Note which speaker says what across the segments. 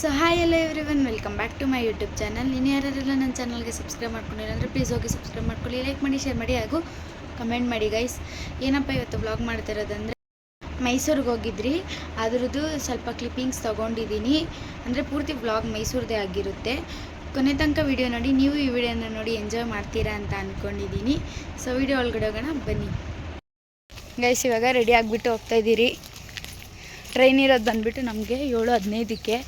Speaker 1: So hi ಎಲ್ಲ everyone welcome back to my YouTube channel ನೀನು ಯಾರೆಲ್ಲ ನನ್ನ ಚಾನಲ್ಗೆ ಸಬ್ಸ್ಕ್ರೈಬ್ ಮಾಡ್ಕೊಂಡಿಲ್ಲ ಅಂದರೆ ಪ್ಲೀಸ್ ಹೋಗಿ ಸಬ್ಸ್ಕ್ರೈಬ್ ಮಾಡ್ಕೊಳ್ಳಿ ಲೈಕ್ ಮಾಡಿ ಶೇರ್ ಮಾಡಿ ಹಾಗೂ ಕಮೆಂಟ್ ಮಾಡಿ ಗೈಸ್ ಏನಪ್ಪ ಇವತ್ತು ಬ್ಲಾಗ್ ಮಾಡ್ತಿರೋದಂದರೆ ಮೈಸೂರಿಗೆ ಹೋಗಿದ್ರಿ. ಅದ್ರದ್ದು ಸ್ವಲ್ಪ ಕ್ಲಿಪ್ಪಿಂಗ್ಸ್ ತೊಗೊಂಡಿದ್ದೀನಿ ಅಂದರೆ ಪೂರ್ತಿ ಬ್ಲಾಗ್ ಮೈಸೂರದೇ ಆಗಿರುತ್ತೆ. ಕೊನೆ ತನಕ ವಿಡಿಯೋ ನೋಡಿ, ನೀವು ಈ ವಿಡಿಯೋನ ನೋಡಿ ಎಂಜಾಯ್ ಮಾಡ್ತೀರಾ ಅಂತ ಅಂದ್ಕೊಂಡಿದ್ದೀನಿ ಸೊ ವಿಡಿಯೋ ಒಳಗಡೆ ಹೋಗೋಣ, ಬನ್ನಿ. ಗೈಸ್ ಇವಾಗ ರೆಡಿ ಆಗಿಬಿಟ್ಟು ಹೋಗ್ತಾ ಇದ್ದೀರಿ. ಟ್ರೈನ್ ಇರೋದು ಬಂದುಬಿಟ್ಟು ನಮಗೆ ಏಳು ಹದಿನೈದಕ್ಕೆ.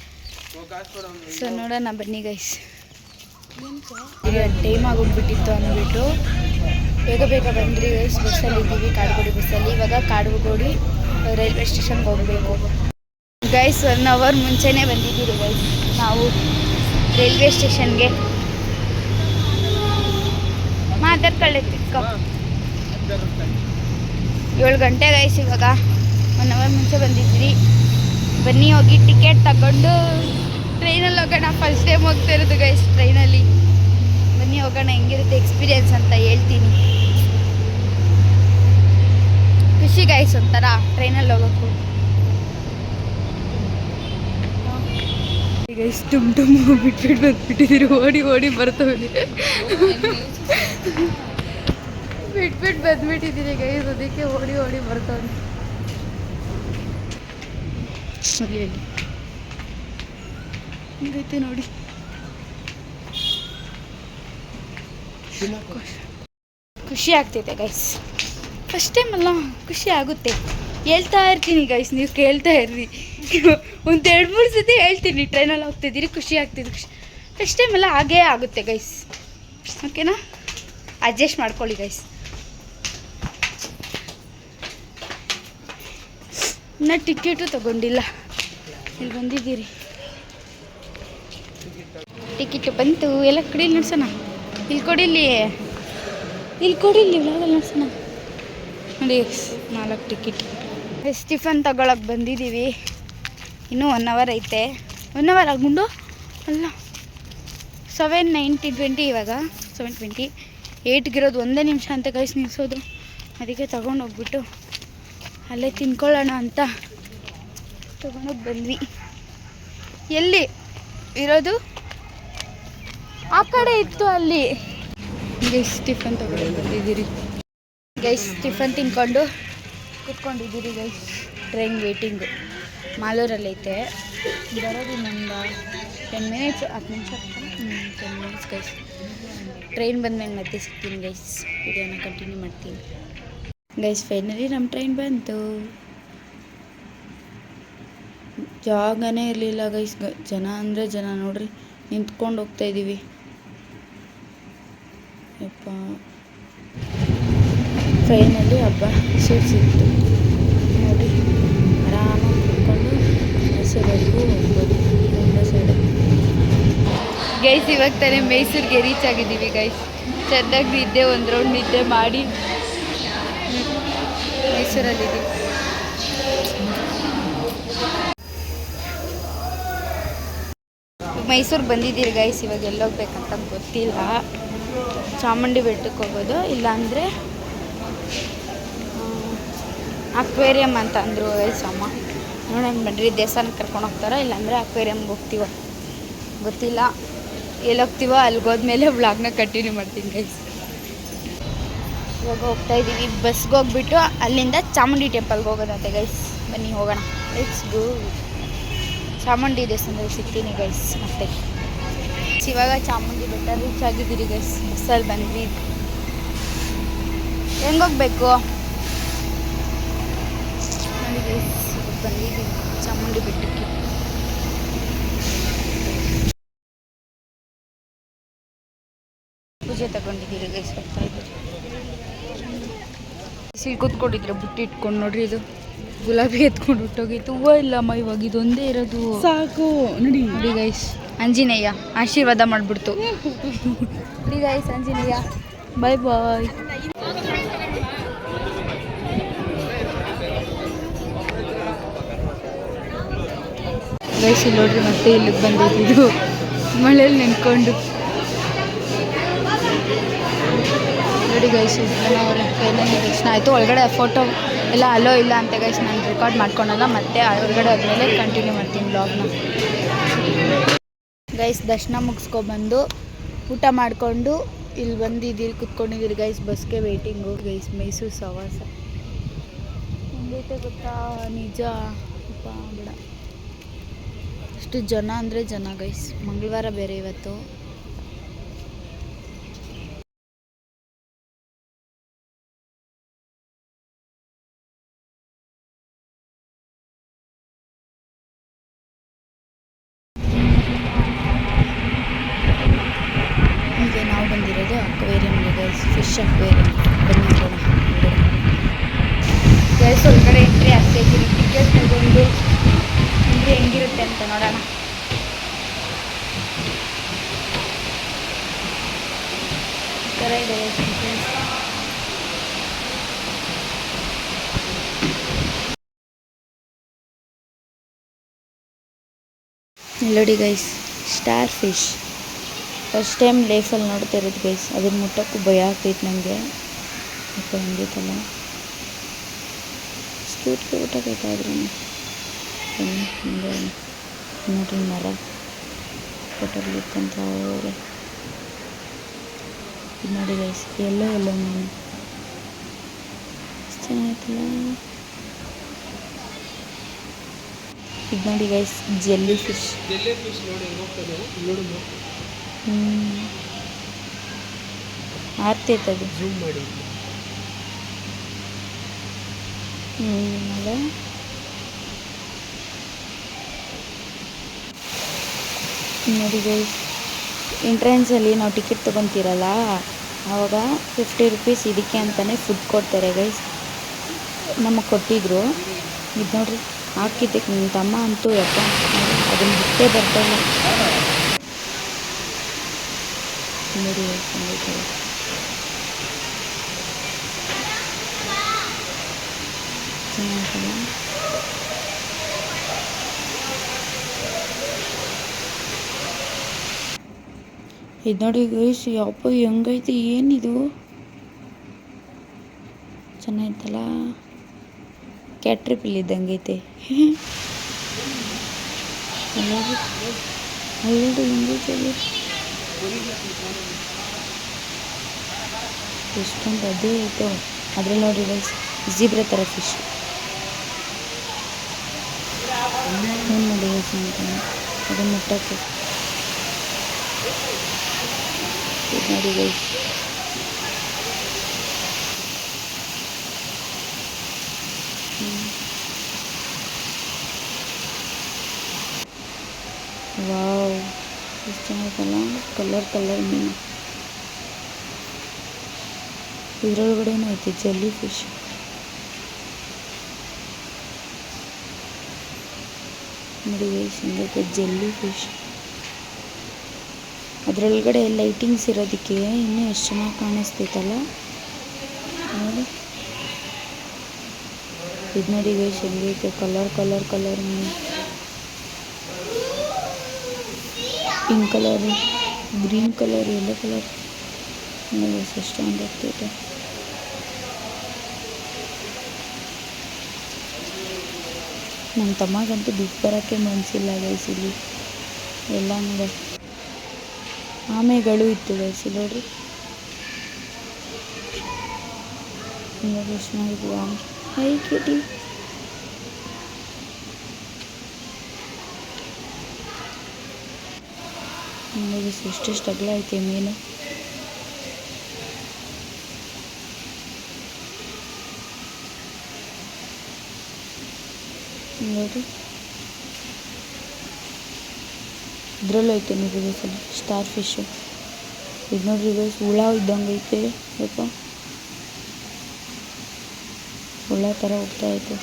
Speaker 1: ಸೊ ನೋಡೋಣ ಬನ್ನಿ ಗೈಸ್ ಈಗ ಟೈಮ್ ಆಗೋಗ್ಬಿಟ್ಟಿತ್ತು ಅಂದ್ಬಿಟ್ಟು ಬೇಗ ಬೇಗ ಬಂದ್ರಿ ಗೈಸ್ ಬಸ್ಸಲ್ಲಿ ಇದ್ದೀವಿ, ಕಾಡುಗೋಡಿ ಬಸ್ಸಲ್ಲಿ ಇವಾಗ ಕಾಡುಗೋಡಿ ರೈಲ್ವೆ ಸ್ಟೇಷನ್ಗೆ ಹೋಗಬೇಕು. ಗೈಸ್ ಒನ್ ಅವರ್ ಮುಂಚೆನೇ ಬಂದಿದ್ದೀರಿ ಗೈಸ್ ನಾವು ರೈಲ್ವೆ ಸ್ಟೇಷನ್ಗೆ ಮಾತಾಡ್ಕೊಳ್ಳಿ ಏಳು ಗಂಟೆ ಗೈಸ್ ಇವಾಗ. ಒನ್ ಅವರ್ ಮುಂಚೆ ಬಂದಿದ್ವಿ ಬನ್ನಿ, ಹೋಗಿ ಟಿಕೆಟ್ ತಗೊಂಡು. ಟ್ರೈನಲ್ಲಿ ಹೋಗೋಣ. ಫಸ್ಟ್ ಟೈಮ್ ಹೋಗ್ತಾ ಇರೋದು ಗೈಸ್ ಟ್ರೈನಲ್ಲಿ. ಬನ್ನಿ ಹೋಗೋಣ ಹೆಂಗಿರುತ್ತೆ ಎಕ್ಸ್ಪೀರಿಯನ್ಸ್ ಅಂತ ಹೇಳ್ತೀನಿ. ಖುಷಿ ಗೈಸ್ ಒಂಥರ ಟ್ರೈನಲ್ಲಿ ಹೋಗೋಕ್ಕೂ. ಗೈಸ್ ಟುಮ್ ಟುಮ್ ಬಿಟ್ಬಿಟ್ಟು ಬಂದ್ಬಿಟ್ಟಿದ್ದೀರಿ. ಓಡಿ ಓಡಿ ಬರ್ತವೆ ಬಿಟ್ಬಿಟ್ಟು ಬಂದ್ಬಿಟ್ಟಿದ್ದೀರಿ ಗೈಸ್ ಅದಕ್ಕೆ ಓಡಿ ಓಡಿ ಬರ್ತವೆ ಅಲ್ಲಿ ಹಿಂಗೈತೆ ನೋಡಿ. ಖುಷಿ ಆಗ್ತೈತೆ ಗೈಸ್ ಫಸ್ಟ್ ಟೈಮ್ ಅಲ್ಲ ಖುಷಿ ಆಗುತ್ತೆ. ಹೇಳ್ತಾ ಇರ್ತೀನಿ ಗೈಸ್ ನೀವು ಕೇಳ್ತಾ ಇರ್ರಿ. ಒಂದು ಎರಡು ಮೂರು ಸತಿ ಹೇಳ್ತೀನಿ ಟ್ರೈನಲ್ಲಿ ಹೋಗ್ತಿದ್ದೀರಿ ಖುಷಿ ಆಗ್ತಿದೆ ಖುಷಿ. ಫಸ್ಟ್ ಟೈಮ್ ಎಲ್ಲ ಹಾಗೇ ಆಗುತ್ತೆ ಗೈಸ್ ಓಕೆನಾ ಅಡ್ಜಸ್ಟ್ ಮಾಡ್ಕೊಳ್ಳಿ ಗೈಸ್ ನಾ ಟಿಕೆಟು ತಗೊಂಡಿಲ್ಲ. ಇಲ್ಲಿ ಬಂದಿದ್ದೀರಿ? ಟಿಕೆಟು ಬಂತು, ಎಲ್ಲ ಕಡೆ ನಡ್ಸೋಣ. ಇಲ್ಲಿ ಕೊಡಿಲಿ ಇಲ್ಲಿ ಕೊಡಿಲಿ ವ್ಲಾಗಲ್ಲಿ ನಡ್ಸೋಣ. ನೋಡಿ, ನಾಲ್ಕು ಟಿಕೆಟ್. ಸ್ಟಿಫನ್ ತಗೊಳಕ್ಕೆ ಬಂದಿದ್ದೀವಿ. ಇನ್ನೂ ಒನ್ ಅವರ್ ಐತೆ. ಒನ್ ಅವರ್ ಆಗ್ಬಿಟ್ಟು ಅಲ್ಲ. ಸೆವೆನ್ ನೈಂಟಿ ಟ್ವೆಂಟಿ ಇವಾಗ. ಸೆವೆನ್ ಟ್ವೆಂಟಿ ಏಯ್ಟ್ಗಿರೋದು ಒಂದೇ ನಿಮಿಷ ಅಂತ ಕಳಿಸಿ ನಿಲ್ಲಿಸೋದು ಅದಕ್ಕೆ ತಗೊಂಡೋಗ್ಬಿಟ್ಟು ಅಲ್ಲೇ ತಿನ್ಕೊಳ್ಳೋಣ ಅಂತ ತೊಗೊಂಡೋಗಿ ಬಂದ್ವಿ. ಎಲ್ಲಿ? ಇರೋದು? ಆ ಕಡೆ ಇತ್ತು ಅಲ್ಲಿ. ಗೈಸ್ ಟಿಫನ್ ತಗೊಂಡು ಬಂದಿದ್ದೀರಿ. ಗೈಸ್ ಟಿಫನ್ ತಿನ್ಕೊಂಡು ಕುತ್ಕೊಂಡಿದ್ದೀರಿ ಗೈಸ್ ಟ್ರೈನ್ ವೇಟಿಂಗು ಮಾಲೂರಲ್ಲೈತೆ ಬರೋದು ಇನ್ನೊಂದು ಟೆನ್ ಮಿನಿಟ್ಸ್ ಹತ್ತು ನಿಮಿಷ ಟೆನ್ ಮಿನಿಟ್ಸ್ ಗೈಸ್ ಟ್ರೈನ್ ಬಂದ್ಮೇಲೆ ಮತ್ತೆ ಸಿಗ್ತೀನಿ ಗೈಸ್ ವಿಡಿಯೋನ ಕಂಟಿನ್ಯೂ ಮಾಡ್ತೀನಿ. ಗೈಸ್ ಫೈನಲಿ ನಮ್ಮ ಟ್ರೈನ್ ಬಂತು. ಜಾಗನೇ ಇರಲಿಲ್ಲ ಗೈಸ್ ಜನ ಅಂದರೆ ಜನ, ನೋಡ್ರಿ. ನಿಂತ್ಕೊಂಡು ಹೋಗ್ತಾ ಇದ್ದೀವಿ ಯಪ್ಪ. ಟ್ರೈನಲ್ಲಿ ಹಬ್ಬ ಸೂಚಿಸಿತ್ತು ನೋಡಿ ಆರಾಮಾಗಿ ಕುತ್ಕೊಂಡು ಮೈಸೂರವರೆಗೂ ಹೋಗ್ಬೋದು. ತುಂಬ ಸೈಡ್ ಗೈಸ್ ಇವಾಗ ತಾನೇ ಮೈಸೂರಿಗೆ ರೀಚ್ ಆಗಿದ್ದೀವಿ ಗೈಸ್ ಚೆನ್ನಾಗಿ ನಿದ್ದೆ ಒಂದು ರೌಂಡ್ ನಿದ್ದೆ ಮಾಡಿ. ಮೈಸೂರಲ್ಲಿದ್ದೀವಿ. ಮೈಸೂರು ಬಂದಿದ್ದೀರಿ ಗೈಸ್ ಇವಾಗ ಎಲ್ಲೋಗ್ಬೇಕಂತ ಗೊತ್ತಿಲ್ಲ. ಚಾಮುಂಡಿ ಬೆಟ್ಟಕ್ಕೆ ಹೋಗೋದು, ಇಲ್ಲಾಂದರೆ ಅಕ್ವೇರಿಯಂ ಅಂತ ಅಂದರು ಗೈಸ್ ಅಮ್ಮ. ನೋಡೋಣ ಬನ್ರಿ, ದೇವಸ್ಥಾನಕ್ಕೆ ಕರ್ಕೊಂಡು ಹೋಗ್ತಾರೋ ಇಲ್ಲಾಂದರೆ ಅಕ್ವೇರಿಯಂಗೆ ಹೋಗ್ತೀವೋ? ಗೊತ್ತಿಲ್ಲ. ಎಲ್ಲಿ ಹೋಗ್ತೀವೋ ಅಲ್ಲಿಗೆ ಹೋದ್ಮೇಲೆ ವ್ಲಾಗ್ನ ಕಂಟಿನ್ಯೂ ಮಾಡ್ತೀನಿ ಗೈಸ್ ಇವಾಗ ಹೋಗ್ತಾ ಇದ್ದೀವಿ. ಬಸ್ಗೆ ಹೋಗ್ಬಿಟ್ಟು ಅಲ್ಲಿಂದ ಚಾಮುಂಡಿ ಟೆಂಪಲ್ಗೆ ಹೋಗೋದಂತೆ ಗೈಸ್ ಬನ್ನಿ, ಹೋಗೋಣ. ಲೆಟ್ಸ್ ಗೋ ಚಾಮುಂಡಿ ದೇವಸ್ಥಾನದಲ್ಲಿ ಸಿಗ್ತೀನಿ ಗೈಸ್ ಮತ್ತೆ. ಇವಾಗ ಚಾಮುಂಡಿ ಬೆಟ್ಟ ರೀಚ್ ಆಗಿದ್ದೀರಿ ಗೈಸ್ ಬಸ್ಸಲ್ಲಿ ಬಂದ್ವಿ. ಹೆಂಗೋಗ್ಬೇಕು ನೋಡಿ ಬಂದಿದ್ದೀವಿ ಚಾಮುಂಡಿ ಬೆಟ್ಟಕ್ಕೆ. ಪೂಜೆ ತಗೊಂಡಿದ್ದೀರಿ ಗೈಸ್ ಬರ್ತಾ ಇದ್ದೀರಿ. ಇಲ್ಲಿ ಕೂತ್ಕೊಂಡಿದ್ರೆ ಬುಟ್ಟಿ ಇಟ್ಕೊಂಡು ನೋಡ್ರಿ ಇದು. ಗುಲಾಬಿ ಎತ್ಕೊಂಡು ಹೊಟ್ಟೋಗಿತ್ತು ಇಲ್ಲ ಇಲ್ಲಮ್ಮ ಇವಾಗ ಇದೊಂದೇ ಇರೋದು.
Speaker 2: ಸಾಕು ನೋಡಿ.
Speaker 1: ನೋಡಿ ಗೈಸ್ ಅಂಜಿನಯ್ಯ ಆಶೀರ್ವಾದ ಮಾಡ್ಬಿಡ್ತು. ನೋಡಿ ಗೈಸ್ ಅಂಜಿನಯ್ಯ ಬಾಯ್ ಬಾಯ್ ಗೈಸ್ ಇಲ್ಲಿ ನೋಡ್ರಿ ಮತ್ತೆ ಇಲ್ಲಿಗೆ ಬಂದಿದ್ದು. ಮಳೇಲಿ ನೆನ್ಕೊಂಡು ಗೈಸ್ ದರ್ಶನ ಆಯಿತು, ಒಳಗಡೆ ಫೋಟೋ ಎಲ್ಲ ಅಲೋ ಇಲ್ಲ ಅಂತ ಗೈಸ್ ನಾನು ರೆಕಾರ್ಡ್ ಮಾಡ್ಕೊಳಲ್ಲ, ಮತ್ತೆ ಹೊರಗಡೆ ಆದಮೇಲೆ ಕಂಟಿನ್ಯೂ ಮಾಡ್ತೀನಿ ಬ್ಲಾಗ್ನ ಗೈಸ್ ದರ್ಶನ ಮುಗಿಸ್ಕೊಬಂದು ಊಟ ಮಾಡಿಕೊಂಡು ಇಲ್ಲಿ ಬಂದಿದ್ದೀರಿ ಕುತ್ಕೊಂಡಿದ್ದೀರಿ ಗೈಸ್ ಬಸ್ಗೆ ವೇಟಿಂಗು ಗೈಸ್ ಮೈಸೂರು ಸವಾಸ. ಗೊತ್ತಾ? ನಿಜ? ಬಿಡ. ಅಷ್ಟು ಜನ ಅಂದರೆ ಜನ ಗೈಸ್ ಮಂಗಳವಾರ ಬೇರೆ ಇವತ್ತು. ಫಿಶ್ ಅಕ್ವೇರಿಯಂ ಬನ್ನಿ. ಹೋಗೋಣ ಗೈಸ್ ಒಳಗಡೆ ಎಂಟ್ರಿ ಆಗ್ತಾಯಿದ್ದೀನಿ ಟಿಕೆಟ್ ತಗೊಂಡು ಎಂಟ್ರಿ ಹೆಂಗಿರುತ್ತೆ ಅಂತ ನೋಡೋಣ. ಈ ಥರ ಇದೆ ನೋಡಿ guys starfish first time ಲೈಫಲ್ಲಿ ನೋಡ್ತಾ ಇರೋದು ಗೈಸ್ ಅದನ್ನು ಮುಟ್ಟಕ್ಕೂ ಭಯ ಆಗ್ತೈತೆ ನನಗೆ ಮತ್ತೆ ಹಂಗೈತಲ್ಲ. ಕ್ಯೂಟ್ ಕ್ಯೂಟ್ ಆಗೈತೆ ಆದ್ರೂ ನೋಡ್ರಿ ಮರ. ಫೋಟೋಲ್ಲಿ ಇಟ್ಕೊಂತ ಅವ್ರೆ. ನೋಡಿ ಗೈಸ್ ಎಲ್ಲೋ ಎಲ್ಲೋ ನಾನು ಚೆನ್ನಾಗಿತ್ತಲ್ಲ. ಇದು ನೋಡಿ guys jellyfish
Speaker 2: jellyfish ನೋಡಿ ಹೆಂಗ್ ಹೋಗ್ತದೆ
Speaker 1: ಹ್ಞೂ ಆರ್ತೈತೆ ಅದು.
Speaker 2: ಜೂಮ್ ಮಾಡಿ
Speaker 1: ಹ್ಞೂ ನೋಡಿ ಗೈಸ್ ಎಂಟ್ರೆನ್ಸಲ್ಲಿ ನಾವು ಟಿಕೆಟ್ ತೊಗೊತೀರಲ್ಲ ಆವಾಗ ಫಿಫ್ಟಿ ರುಪೀಸ್ ಇದಕ್ಕೆ ಅಂತಲೇ ಫುಡ್ ಕೊಡ್ತಾರೆ ಗೈಸ್ ನಮಗೆ ಕೊಟ್ಟಿದ್ರು. ಇದು ನೋಡ್ರಿ ಹಾಕಿದ್ದಕ್ಕೆ ನಿಮ್ಮ ತಮ್ಮ ಅಂತೂ ಯಪ್ಪ ಅದನ್ನು ಬಿಟ್ಟೇ ಬರ್ತಾ guys, ಹೆಂಗೈತೆ. ಚೆನ್ನಾಗಿಲ್ಲ ಇದು ನೋಡಿ ಗೈಸ್ ಯಪ್ಪ ಹೆಂಗೈತೆ ಏನಿದು? ಚೆನ್ನಾಗಿತ್ತಲ್ಲ ಕ್ಯಾಟ್ರಿಪಿಲ್ ಇದ್ದಂಗೈತೆ. ಅಲ್ಲೋಡಿ ಹೆಂಗೈತೆ ಎಷ್ಟೊಂದು ಅದೇ ಇತ್ತು ಅದ್ರಲ್ಲಿ ನೋಡಿ ಗೈಸ್ ಜೀಬ್ರ ಥರ ಫಿಶ್ ಏನು ನೋಡಿ ಗೈಸ್ ಅಂತಾನೆ ಅದನ್ನು ಮುಟ್ಟಕ್ಕೆ. ನೋಡಿ ಗೈಸ್ ಕಲರ್ ಕಲರ್ ಮೀನು ಇದರೊಳಗಡೆನೂ ಐತೆ ಜೆಲ್ಲಿ ಫಿಶ್ ನೋಡಿ ಗೈಸ್ ಹೆಂಗೈತೆ ಜೆಲ್ಲಿ ಫಿಶ್ ಅದರೊಳಗಡೆ ಲೈಟಿಂಗ್ಸ್ ಇರೋದಕ್ಕೆ ಇನ್ನೂ ಎಷ್ಟು ಚೆನ್ನಾಗಿ ಕಾಣಿಸ್ತೈತಲ್ಲ ನೋಡಿ ಇದು ನೋಡಿ ಗೈಸ್ ಹೆಂಗೈತೆ ಕಲರ್ ಕಲರ್ ಕಲರ್ ಮೀನು pink colour green colour yellow colour. ಚಂದ ಆಗ್ತೈತೆ. ನಮ್ಮ ತಮ್ಮಗಂತೂ ದುಡ್ಡು ಬರೋಕ್ಕೆ ಮನಸ್ಸಿಲ್ಲ ಗೈಸ್ ಇಲ್ಲಿ. ಎಲ್ಲ ನೋಡ. ಆಮೆಗಳು ಇತ್ತು ಗೈಸ್ ನೋಡ್ರಿ. ನೋಡಿ ಎಷ್ಟು ಚೆನ್ನಾಗಿದ್ವು ಆಮೆ ಹೈ ಕಿಟಿ ನೋಡಿ ಎಷ್ಟೆಷ್ಟು ಅಗಲ ಐತೆ ಮೀನು. ನೋಡಿ ಇದ್ರಲ್ಲೂ ಐತೆ ನೋಡಿ ಅಲ್ಲಿ ಸ್ಟಾರ್ ಫಿಶು ಇದು ನೋಡ್ರಿ ಗೈಸ್ ಹುಳ ಇದ್ದಂಗೆ ಐತೆ ಯಪ್ಪ ಹುಳ ಥರ ಹೋಗ್ತಾ ಐತೆ.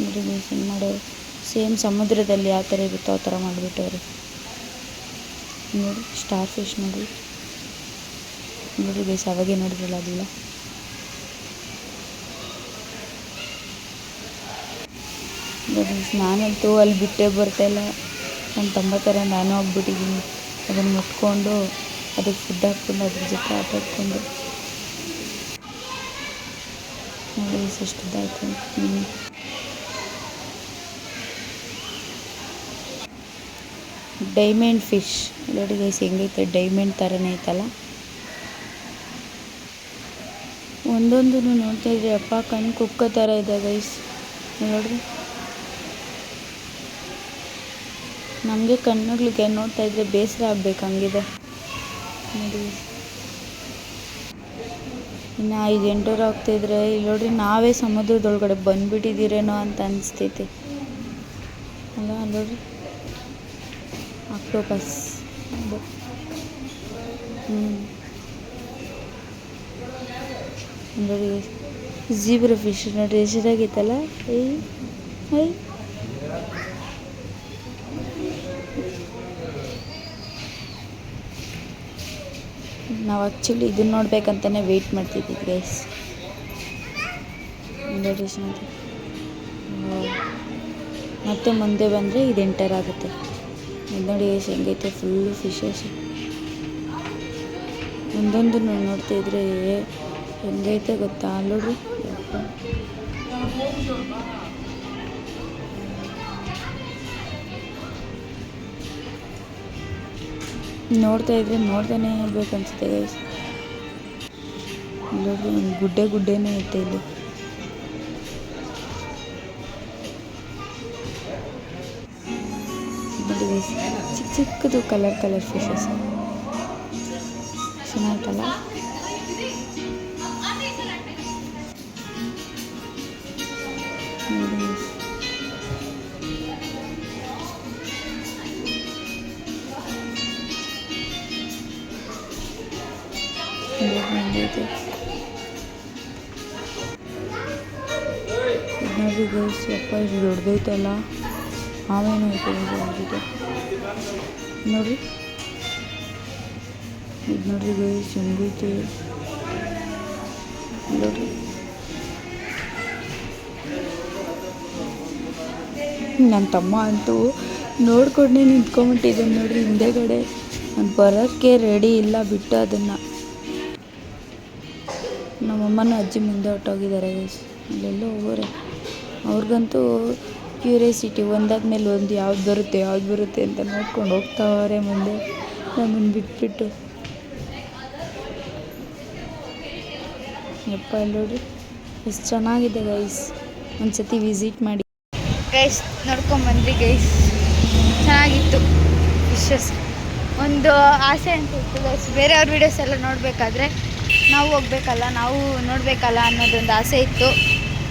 Speaker 1: ನೋಡಿ ಗೈಸ್ ಏನು ಮಾಡೋರು ಸೇಮ್ ಸಮುದ್ರದಲ್ಲಿ ಯಾವ ಥರ ಇರುತ್ತೋ ಆ ಥರ ಮಾಡಿಬಿಟ್ಟವ್ರೆ ನೋಡಿ, ಸ್ಟಾರ್ ಫಿಶ್ ನೋಡಿ. ನೋಡಿ ಬೇಸ್ ಅವಾಗೆ ನೋಡಿದ್ರಲ್ಲ ಅದಿಲ್ಲ. ನೋಡಿ ನಾನಂತೂ ಅಲ್ಲಿ ಬಿಟ್ಟೇ ಬರ್ತಾಯಿಲ್ಲ ನನ್ನ ತಮ್ಮ ಥರ ನಾನು ಹೋಗ್ಬಿಟ್ಟಿದ್ದೀನಿ. ಅದನ್ನು ಮುಟ್ಕೊಂಡು ಅದಕ್ಕೆ ಫುಡ್ ಹಾಕ್ಕೊಂಡು ಅದ್ರ ಜೊತೆ ಆಟ ಆಡ್ಕೊಂಡು. ನೋಡಿ ಇದಾಯ್ತು. ಹ್ಞೂ ಡೈಮಂಡ್ ಫಿಶ್. ನೋಡಿ ಗೈಸ್ ಹೆಂಗೈತೆ? ಡೈಮಂಡ್ ಥರನೇ ಐತಲ್ಲ? ಒಂದೊಂದು ನೋಡ್ತಾ ಇದ್ರೆ ಅಪ್ಪ, ಕಣ್ಣು ಕುಕ್ಕ ಥರ ಇದೆ ಗೈಸ್ ನೋಡ್ರಿ. ನಮಗೆ ಕಣ್ಣುಗಳಿಗೆ ನೋಡ್ತಾ ಇದ್ರೆ ಬೇಸರ ಆಗ್ಬೇಕು ಹಂಗಿದೆ. ನೋಡಿ ಇನ್ನು ಐದು ಎಂಟೂರು ಆಗ್ತಿದ್ರೆ ಇಲ್ಲಿ ನೋಡ್ರಿ ನಾವೇ ಸಮುದ್ರದೊಳಗಡೆ ಬಂದ್ಬಿಟ್ಟಿದ್ದೀರೇನೋ ಅಂತ ಅನಿಸ್ತೈತಿ. ಅಲ್ಲ, ನೋಡ್ರಿ. ಆಕ್ಟೋಪಸ್. ಹ್ಞೂ ಜೀಬ್ರ ಫಿಶ್ ನೋಡ್ರಿ ಎಷ್ಟಾಗೈತಲ್ಲ ಏಯ್ ಹೈ ನಾವು ಆ್ಯಕ್ಚುಲಿ ಇದನ್ನ ನೋಡ್ಬೇಕಂತಲೇ ವೆಯ್ಟ್ ಮಾಡ್ತಿದ್ವಿ ಗೈಸ್ ನೋಡಿ. ಮತ್ತೆ ಮುಂದೆ ಬಂದರೆ ಇದು ಎಂಟರ್ ಆಗುತ್ತೆ ಇದು ನೋಡಿ ಎಷ್ಟು ಹೆಂಗೈತೆ ಫುಲ್ಲು ಫಿಶಸ್ ಒಂದೊಂದು ನೋಡ್ತಾ ಇದ್ರೆ ಹೆಂಗೈತೆ ಗೊತ್ತಾ? ನೋಡ್ರಿ. ನೋಡ್ತಾ ಇದ್ರೆ ನೋಡ್ತಾನೆ ಇರ್ಬೇಕು ಅನ್ಸುತ್ತೆ ಗೈಸ್ ಗುಡ್ಡೆ ಗುಡ್ಡೆನೇ ಐತೆ ಇಲ್ಲಿ. ಚಿಕ್ಕದು ಕಲರ್ ಕಲರ್ ಫಿಶಸ್ ಚೆನ್ನಾಯ್ತಲ್ಲ ನೋಡಿ ಗೈಸ್ ದೊಡ್ಡದೈತಲ್ಲ ಇಟ್ಕೊಂಡು ಇದು ನೋಡಿ. ಇದು ನೋಡ್ರಿ ಗೈಸ್ ಹೆಂಗೈತೆ ನೋಡಿ. ನನ್ನ ತಮ್ಮ ಅಂತೂ ನೋಡ್ಕೊಂಡೇ ನಿಂತ್ಕೊಂಬಿಟ್ಟಿದ್ದೀನಿ ನೋಡ್ರಿ ಹಿಂದೆಗಡೆ. ನಾನು ಬರೋಕ್ಕೆ ರೆಡಿ ಇಲ್ಲ, ಬಿಟ್ಟು ಅದನ್ನು. ನಮ್ಮಮ್ಮನ ಅಜ್ಜಿ ಮುಂದೆ ಹೊಟ್ಟೋಗಿದ್ದಾರೆ ಅಲ್ಲೆಲ್ಲೋ ಹೋಗೋರೆ. ಅವ್ರಿಗಂತೂ ಕ್ಯೂರಿಯಾಸಿಟಿ ಒಂದಾದ್ಮೇಲೆ ಒಂದು ಯಾವ್ದು ಬರುತ್ತೆ ಯಾವ್ದು ಬರುತ್ತೆ ಅಂತ ನೋಡ್ಕೊಂಡು ಹೋಗ್ತಾವ್ರೆ ಮುಂದೆ. ನಮ್ಮನ್ನು ಬಿಟ್ಬಿಟ್ಟು. ಯಪ್ಪ ನೋಡಿ ಎಷ್ಟು ಚೆನ್ನಾಗಿದೆ ಗೈಸ್ ಒಂದ್ಸತಿ ವಿಸಿಟ್ ಮಾಡಿ. ಗೈಸ್ ನೋಡ್ಕೊಂಬಂದ್ರಿ ಗೈಸ್ ಚೆನ್ನಾಗಿತ್ತು. ವಿಶಸ್ ಒಂದು ಆಸೆ ಅಂತ ಇತ್ತು ಗೈಸ್ ಬೇರೆಯವ್ರ ವೀಡಿಯೋಸ್ ಎಲ್ಲ ನೋಡಬೇಕಾದ್ರೆ ನಾವು ಹೋಗ್ಬೇಕಲ್ಲ, ನಾವು ನೋಡಬೇಕಲ್ಲ ಅನ್ನೋದೊಂದು ಆಸೆ ಇತ್ತು.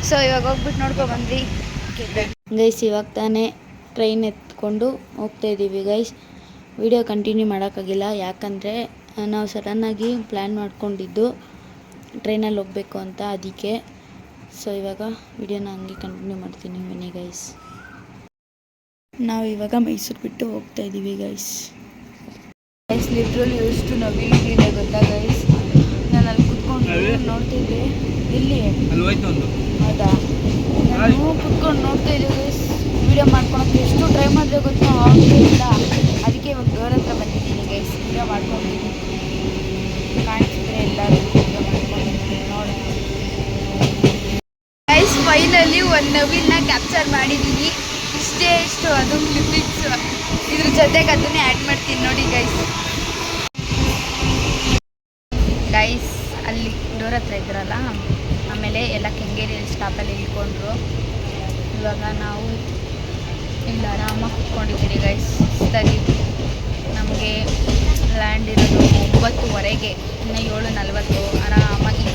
Speaker 1: ಸೊ ಇವಾಗ ಹೋಗ್ಬಿಟ್ಟು ನೋಡ್ಕೊಬಂದ್ವಿ ಗೈಸ್ ಇವಾಗ ತಾನೇ ಟ್ರೈನ್ ಎತ್ಕೊಂಡು ಹೋಗ್ತಾ ಇದ್ದೀವಿ ಗೈಸ್. ವಿಡಿಯೋ ಕಂಟಿನ್ಯೂ ಮಾಡೋಕ್ಕಾಗಿಲ್ಲ ಯಾಕಂದರೆ ನಾವು ಸಡನ್ನಾಗಿ ಪ್ಲ್ಯಾನ್ ಮಾಡ್ಕೊಂಡಿದ್ದು ಟ್ರೈನಲ್ಲಿ ಹೋಗಬೇಕು ಅಂತ ಅದಕ್ಕೆ. ಸೊ ಇವಾಗ ವಿಡಿಯೋನ ಹಂಗೆ ಕಂಟಿನ್ಯೂ ಮಾಡ್ತೀನಿ ಬನ್ನಿ ಗೈಸ್. ನಾವು ಇವಾಗ ಮೈಸೂರು ಬಿಟ್ಟು ಹೋಗ್ತಾ ಇದ್ದೀವಿ ಗೈಸ್. ಗೈಸ್ ಲಿಟ್ರಲ್ ಎಷ್ಟು ನವಿಲಿದೆ ಗೊತ್ತಾ ಗೈಸ್? ನಾನು ಅಲ್ಲಿ ಕುತ್ಕೊಂಡು ನೋಡ್ತಿದ್ದೆ. ಇಲ್ಲಿ ಹೌದಾ? ನಾನು ಕುತ್ಕೊಂಡು ನೋಡ್ತಾ ಇದ್ದೀವಿ ವಿಡಿಯೋ ಮಾಡ್ಕೊಳಕ್ಕೆ ಎಷ್ಟು ಟ್ರೈ ಮಾಡಿದ್ರೆ ಗೊತ್ತೋ ಆಗಲೇ ಇಲ್ಲ. ಅದಕ್ಕೆ ಇವಾಗ ಡೋರ್ ಹತ್ರ ಬಂದಿದ್ದೀನಿ ಗೈಸ್ ವಿಡಿಯೋ ಮಾಡ್ಕೊಂಡಿದ್ದೀನಿ ಕಾಣಿಸಿದ್ರೆ ಎಲ್ಲರೂ ವಿಡಿಯೋ ಮಾಡ್ಕೊಂಡಿದ್ದೀನಿ ನೋಡಿ ಗೈಸ್ ಫೈನಲಿ ಒಂದು ನವಿಲ್ನ ಕ್ಯಾಪ್ಚರ್ ಮಾಡಿದ್ದೀನಿ ಇಷ್ಟೇ ಇಷ್ಟು, ಅದು ಕ್ಲಿಪ್ಪಿಂಗ್ಸ್ ಇದ್ರ ಜೊತೆಗೆ ಅದನ್ನೇ ಆ್ಯಡ್ ಮಾಡ್ತೀನಿ ನೋಡಿ ಗೈಸ್ ಗೈಸ್ ಅಲ್ಲಿ ಡೋರ್ ಹತ್ರ ಇದ್ರಲ್ಲ ಆಮೇಲೆ ಎಲ್ಲ ಕೆಂಗೇರಿ ಸ್ಟಾಪಲ್ಲಿ ಇಳ್ಕೊಂಡ್ರು ಇವಾಗ ನಾವು ಇಲ್ಲಿ ಆರಾಮಾಗಿ ಕುತ್ಕೊಂಡಿದ್ದೀರಿ ಗೈಸ್ ಸರಿ, ನಮಗೆ ಲ್ಯಾಂಡ್ ಇರೋದು ಒಂಬತ್ತುವರೆಗೆ, ಇನ್ನು ಏಳು ನಲ್ವತ್ತು ಆರಾಮಾಗಿ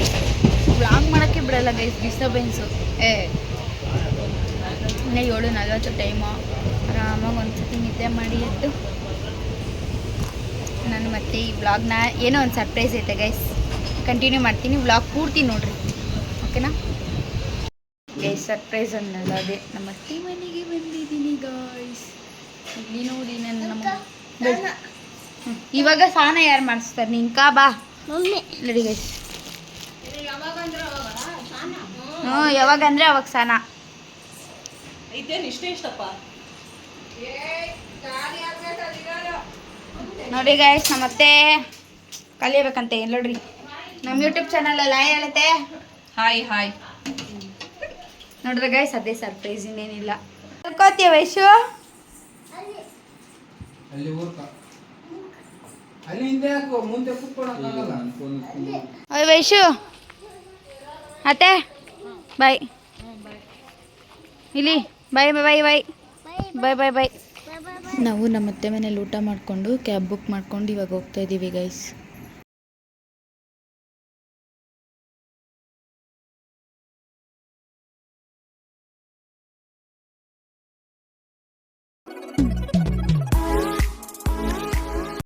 Speaker 1: ವ್ಲಾಂಗ್ ಮಾಡೋಕ್ಕೆ ಬಿಡಲ್ಲ ಗೈಸ್ ಡಿಸ್ಟರ್ಬೆನ್ಸು ಏ, ಇನ್ನು ಏಳು ನಲ್ವತ್ತು ಟೈಮು ಆರಾಮಾಗಿ ಒಂದು ಸತಿ ನಿದ್ದೆ ಮಾಡಿ ಎದ್ದು ನಾನು ಮತ್ತೆ ಈ ವ್ಲಾಗ್ನ ಏನೋ ಒಂದು ಸರ್ಪ್ರೈಸ್ ಐತೆ ಗೈಸ್ ಕಂಟಿನ್ಯೂ ಮಾಡ್ತೀನಿ ವ್ಲಾಗ್ ಪೂರ್ತಿ ನೋಡ್ರಿ. ಓಕೆನಾ? ಗೈಸ್ ಸರ್ಪ್ರೈಸ್ ಅನ್ನಲ್ಲ ಅದೇ. ನಮ್ಮ ಅತ್ತೆ ಮನೆಗೆ ಬಂದಿದ್ದೀನಿ ಗಾಯ್ಸ್ ಇಲ್ಲಿ ನೋಡಿ ನನ್ನ ನಮ್ಮ. ಇವಾಗ ಸ್ನಾನ ಯಾರು ಮಾಡಿಸ್ತಾರೆ? ಕಾ ಬಾ. ನೋಡಿ ಗೈಸ್ ಹ್ಞೂ ಯಾವಾಗ ಅಂದರೆ ಅವಾಗ ಸ್ನಾನ ನೋಡಿ ಗಾಯ್ಸ್ ನಮ್ಮ ಅತ್ತೆ ಕಲಿಯಬೇಕಂತೆ ಏನ್ ನೋಡ್ರಿ. ನಮ್ಮ ಯೂಟ್ಯೂಬ್ ಚಾನಲ್ ಎಲ್ಲ ಹೇಳುತ್ತೆ.
Speaker 2: ಹಾಯ್ ಹಾಯ್
Speaker 1: ನೋಡಿದ್ರೆ ಗೈಸ್ ಅದೇ ಸರ್ಪ್ರೈಸ್ ಇನ್ನೇನಿಲ್ಲ. ಕಲ್ಕೋತೀಯ
Speaker 3: ವೈಶು
Speaker 1: ಓಯ್ ವೈಶು. ಅತ್ತೆ ಬಾಯ್. ಇಲ್ಲಿ ಬಾಯ್ ಬಾಯ್ ಬಾಯ್ ಬಾಯ್. ಬಾಯ್ ಬಾಯ್ ನಾವು ನಮ್ಮ ಅತ್ತೆ ಮನೇಲಿ ಊಟ ಮಾಡಿಕೊಂಡು ಕ್ಯಾಬ್ ಬುಕ್ ಮಾಡ್ಕೊಂಡು ಇವಾಗ ಹೋಗ್ತಾ ಇದ್ದೀವಿ ಗೈಸ್